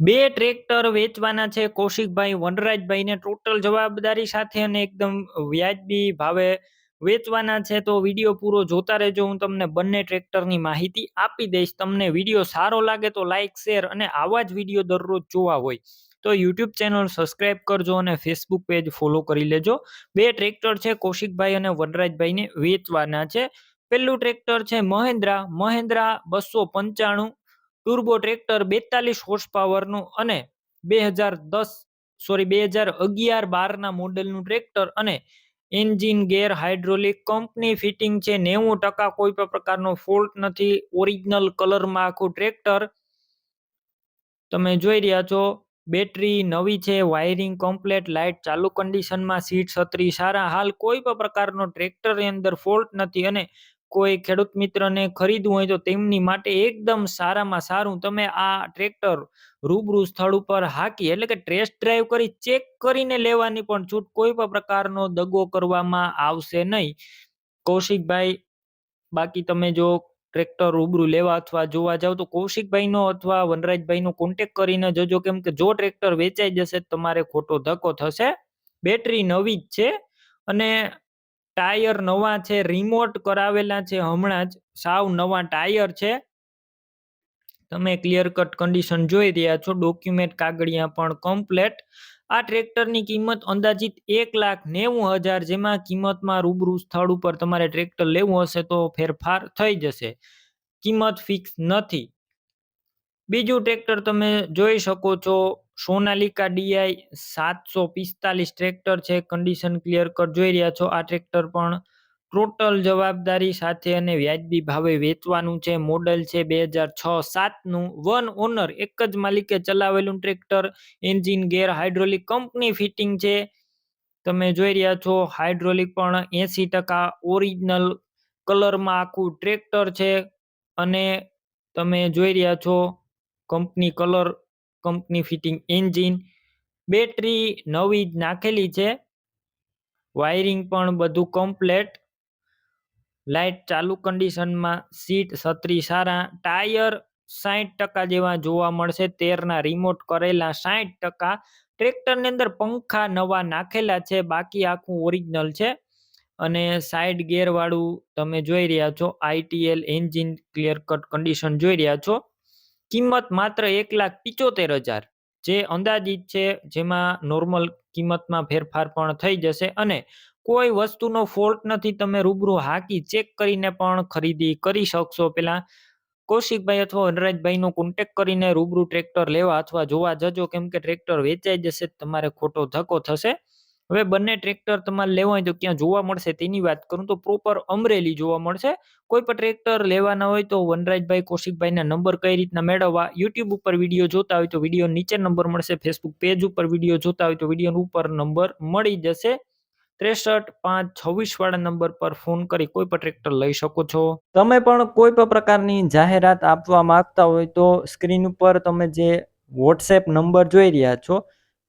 બે ટ્રેક્ટર વેચવાના છે. કૌશિકભાઈ, વનરાજભાઈને ટોટલ જવાબદારી સાથે અને એકદમ વ્યાજબી ભાવે વેચવાના છે. તો વીડિયો પૂરો જોતા રહેજો. હું તમને બંને ટ્રેક્ટરની માહિતી આપી દઈશ. તમને વીડિયો સારો લાગે તો લાઇક શેર અને આવા જ વીડિયો દરરોજ જોવા હોય તો યુટ્યુબ ચેનલ સબસ્ક્રાઇબ કરજો અને ફેસબુક પેજ ફોલો કરી લેજો. બે ટ્રેક્ટર છે. કૌશિકભાઈ અને વનરાજભાઈને વેચવાના છે. પહેલું ટ્રેક્ટર છે મહેન્દ્રા. મહેન્દ્રા બસો પંચાણું ટુર્બો ટ્રેક્ટર બેતાલીસ હોર્સ પાવરનું અને બે હજાર દસ સોરી બે હજાર અગિયાર બારના મોડેલનું ટ્રેક્ટર અને engine gear hydraulic company fitting છે. નેવું ટકા કોઈ પણ પ્રકારનો ફોલ્ટ નથી. ઓરિજિનલ કલરમાં આખું ટ્રેક્ટર તમે જોઈ રહ્યા છો બેટરી નવી છે વાયરિંગ કમ્પ્લેટ લાઇટ ચાલુ કન્ડિશનમાં સીટ છત્રી સારા હાલ કોઈ પણ પ્રકારનો ટ્રેક્ટરની અંદર ફોલ્ટ નથી અને કોઈ ખેડૂત મિત્રને ખરીદવું હોય તો તેમની માટે એકદમ સારામાં સારું તમે આ ટ્રેક્ટર રૂબરૂ સ્થળ ઉપર હાકી, એટલે કે ટેસ્ટ ડ્રાઈવ કરી ચેક કરીને લેવાની પણ છૂટ કોઈ પણ પ્રકારનો દગો કરવામાં આવશે નહીં. કૌશિકભાઈ, બાકી તમે જો ટ્રેક્ટર રૂબરૂ લેવા અથવા જોવા જાવ તો કૌશિકભાઈનો અથવા વનરાજભાઈનો કોન્ટેક કરીને જજો, કેમ કે જો ટ્રેક્ટર વેચાઈ જશે તમારે ખોટો ધક્કો થશે. બેટરી નવી જ છે અને ટાયર નવા છે રિમોટ કરાવેલા છે, હમણાં જ સાવ નવા ટાયર છે. તમે ક્લિયર કટ કન્ડિશન જોઈ રહ્યા છો ડોક્યુમેન્ટ કાગળિયા પણ કમ્પ્લેટ આ ટ્રેક્ટરની કિંમત અંદાજિત એક લાખ નેવું હજાર જેમાં કિંમતમાં રૂબરૂ સ્થળ ઉપર તમારે ટ્રેક્ટર લેવું હશે તો ફેરફાર થઈ જશે. કિંમત ફિક્સ નથી. બીજું ટ્રેક્ટર તમે જોઈ શકો છો સોનાલિકા ડીઆઈ સાતસો પિસ્તાલીસ ટ્રેક્ટર છે. કન્ડિશન ક્લિયર કર, જોઈ રહ્યા છો. આ ટ્રેક્ટર પણ ટોટલ જવાબદારી સાથે અને વ્યાજબી ભાવે વેચવાનું છે. મોડલ છે બે હજાર છ સાતનું. વન ઓનર એક જ માલિકે ચલાવેલું tractor. Engine gear hydraulic company fitting છે. તમે જોઈ રહ્યા છો હાઇડ્રોલિક પણ એસી ટકા ઓરિજિનલ કલરમાં આખું ટ્રેક્ટર છે. અને તમે જોઈ રહ્યા છો company colour company fitting engine battery નવી જ નાખેલી છે. વાયરિંગ પણ બધું કમ્પ્લેટ લાઇટ ચાલુ કન્ડિશનમાં સીટ છત્રી સારા. ટાયર સાઠ ટકા જેવા જોવા મળશે. તેરના રિમોટ કરેલા સાહીઠ ટકા. ટ્રેક્ટરની અંદર પંખા નવા નાખેલા છે. બાકી આખું ઓરિજિનલ છે. અને સાઈડ ગેર વાળું તમે જોઈ રહ્યા છો. ITL engine clear cut condition જોઈ રહ્યા છો. કિંમત માત્ર એક લાખ પિચોતેર હજાર. જે અંદાજિત છે, જેમાં નોર્મલ કિંમતમાં ફેરફાર પણ થઈ જશે અને કોઈ વસ્તુનો ફોલ્ટ નથી, તમે રૂબરૂ હાકી ચેક કરીને પણ ખરીદી કરી શકશો. પેલા કૌશિકભાઈ અથવા વનરાજભાઈનો કોન્ટેક કરીને રૂબરૂ ટ્રેક્ટર લેવા અથવા જોવા જજો, કેમ કે ટ્રેક્ટર વેચાઈ જશે, તમારે ખોટો ધક્કો થશે. હવે બંને ટ્રેક્ટર તમારે લેવા હોય તો ક્યાં જોવા મળશે તેની વાત કરું તો પ્રોપર અમરેલી જોવા મળશે. કોઈ પણ ટ્રેક્ટર લેવાના હોય તો વનરાજભાઈ, કૌશિકભાઈના નંબર કઈ રીતના મેળવવા યુટ્યુબ ઉપર વીડિયો જોતા હોય તો વીડિયો નીચે નંબર મળશે ફેસબુક પેજ ઉપર વીડિયો જોતા હોય તો વીડિયો ઉપર નંબર મળી જશે. ત્રેસઠ, પાંચ, છવ્વીસ વાળા નંબર પર ફોન કરી કોઈ પણ ટ્રેક્ટર લઈ શકો છો. તમે પણ કોઈ પણ પ્રકારની જાહેરાત આપવા માંગતા હોય તો સ્ક્રીન ઉપર તમે જે વોટ્સએપ નંબર જોઈ રહ્યા છો